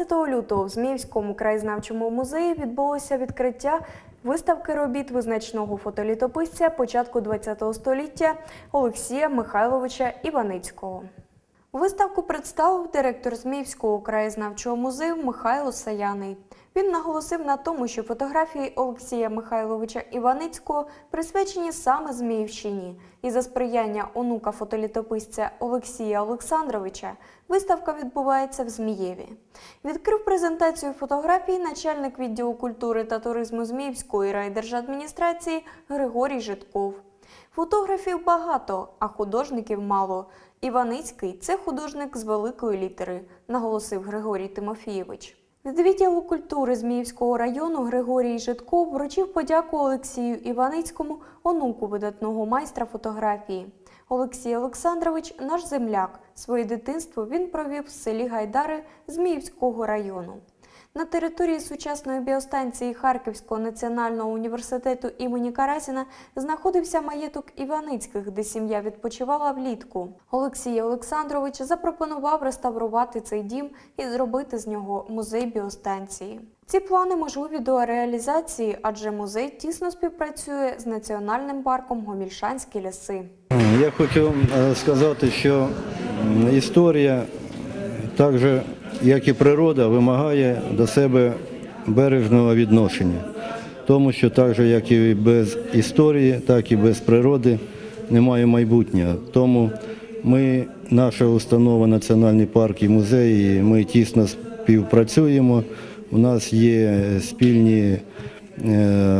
11 лютого в Зміївському краєзнавчому музеї відбулося відкриття виставки робіт визначного фотолітописця початку ХХ століття Олексія Михайловича Іваницького. Виставку представив директор Зміївського краєзнавчого музею Михайло Саяний. Він наголосив на тому, що фотографії Олексія Михайловича Іваницького присвячені саме Зміївщині, і за сприяння онука фотолітописця Олексія Олександровича виставка відбувається в Змієві. Відкрив презентацію фотографій начальник відділу культури та туризму Зміївської райдержадміністрації Григорій Житков. Фотографів багато, а художників мало. Іваницький це художник з великої літери, наголосив Григорій Тимофійович. Від відділу культури Зміївського району Григорій Житко вручив подяку Олексію Іваницькому, онуку видатного майстра фотографії. Олексій Олександрович наш земляк. Своє дитинство він провів в селі Гайдари Зміївського району. На території сучасної біостанції Харківського національного університету імені Карасіна знаходився маєток Іваницьких, де сім'я відпочивала влітку. Олексій Олександрович запропонував реставрувати цей дім і зробити з нього музей біостанції. Ці плани можливі до реалізації, адже музей тісно співпрацює з національним парком Гомільшанські ліси. Я хочу е, сказати, що історія, так же, як і природа, вимагає до себе бережного відношення. Тому що так же, як і без історії, так і без природи немає майбутнього. Тому ми, наша установа Національний парк і музей, ми тісно співпрацюємо. У нас є спільні е,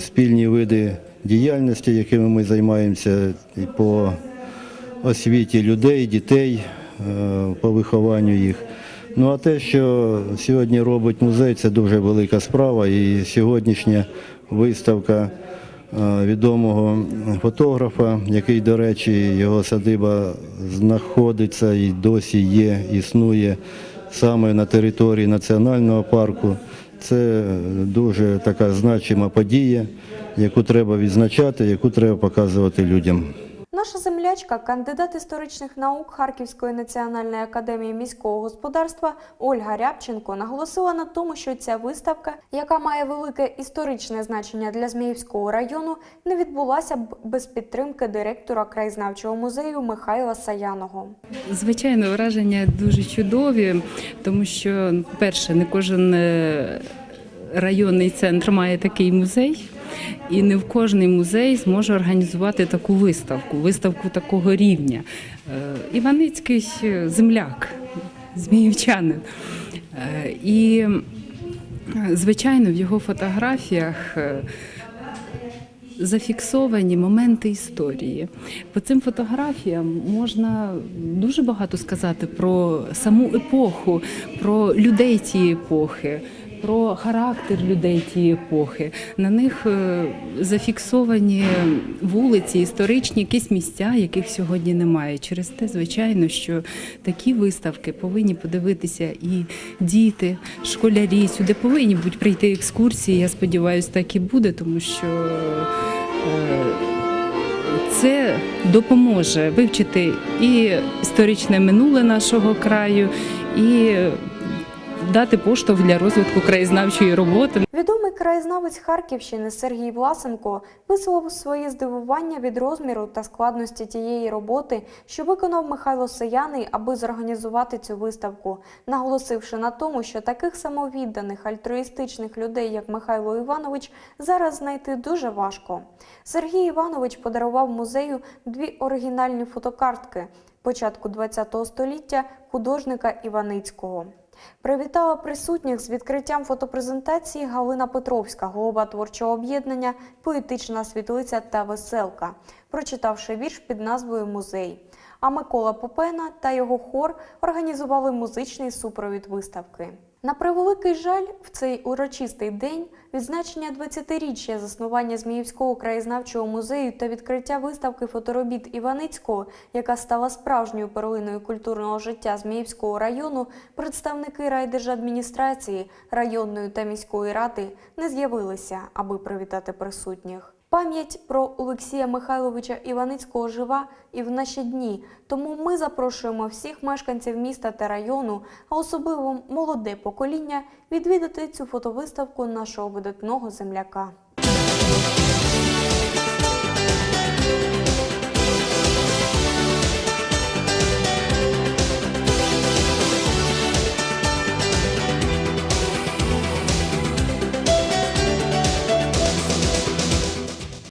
спільні види діяльності, якими ми займаємося по освіті людей, дітей, по вихованню їх. Ну а те, що сьогодні робить музей, це дуже велика справа. І сьогоднішня виставка е, відомого фотографа, який, до речі, його садиба знаходиться і досі є, існує саме на території національного парку. Це дуже така значима подія, яку треба відзначати, яку треба показувати людям. Наша землячка, кандидат історичних наук Харківської національної академії міського господарства Ольга Рябченко наголосила на тому, що ця виставка, яка має велике історичне значення для Зміївського району, не відбулася б без підтримки директора краєзнавчого музею Михайла Саяного. Звичайно, враження дуже чудові, тому що, перше, не кожен е, районний центр має такий музей, і не в кожний музей зможе організувати таку виставку, виставку такого рівня. Е, Іваницький земляк, зміївчанин. Е, І, звичайно, в його фотографіях. е, зафіксовані моменти історії. По цим фотографіям можна дуже багато сказати про саму епоху, про людей цієї епохи. Про характер людей тієї епохи. На них е, зафіксовані вулиці, історичні якісь місця, яких сьогодні немає. Через те, звичайно, що такі виставки повинні подивитися і діти, школярі. Сюди повинні будуть прийти екскурсії. Я сподіваюся, так і буде, тому що е, це допоможе вивчити і історичне минуле нашого краю, і дати поштовх для розвитку краєзнавчої роботи. Відомий краєзнавець Харківщини Сергій Власенко висловив своє здивування від розміру та складності тієї роботи, що виконав Михайло Саяний, аби зорганізувати цю виставку, наголосивши на тому, що таких самовідданих альтруїстичних людей, як Михайло Іванович, зараз знайти дуже важко. Сергій Іванович подарував музею дві оригінальні фотокартки початку ХХ століття художника Іваницького. Привітала присутніх з відкриттям фотопрезентації Галина Петровська, голова творчого об'єднання Поетична світлиця та веселка, прочитавши вірш під назвою Музей. А Микола Попена та його хор організували музичний супровід виставки. На превеликий жаль, в цей урочистий день відзначення 20-річчя заснування Зміївського краєзнавчого музею та відкриття виставки фоторобіт Іваницького, яка стала справжньою перлиною культурного життя Зміївського району, представники райдержадміністрації, районної та міської ради не з'явилися, аби привітати присутніх. Пам'ять про Олексія Михайловича Іваницького жива і в наші дні. Тому ми запрошуємо всіх мешканців міста та району, а особливо молоде покоління, відвідати цю фотовиставку нашого видатного земляка.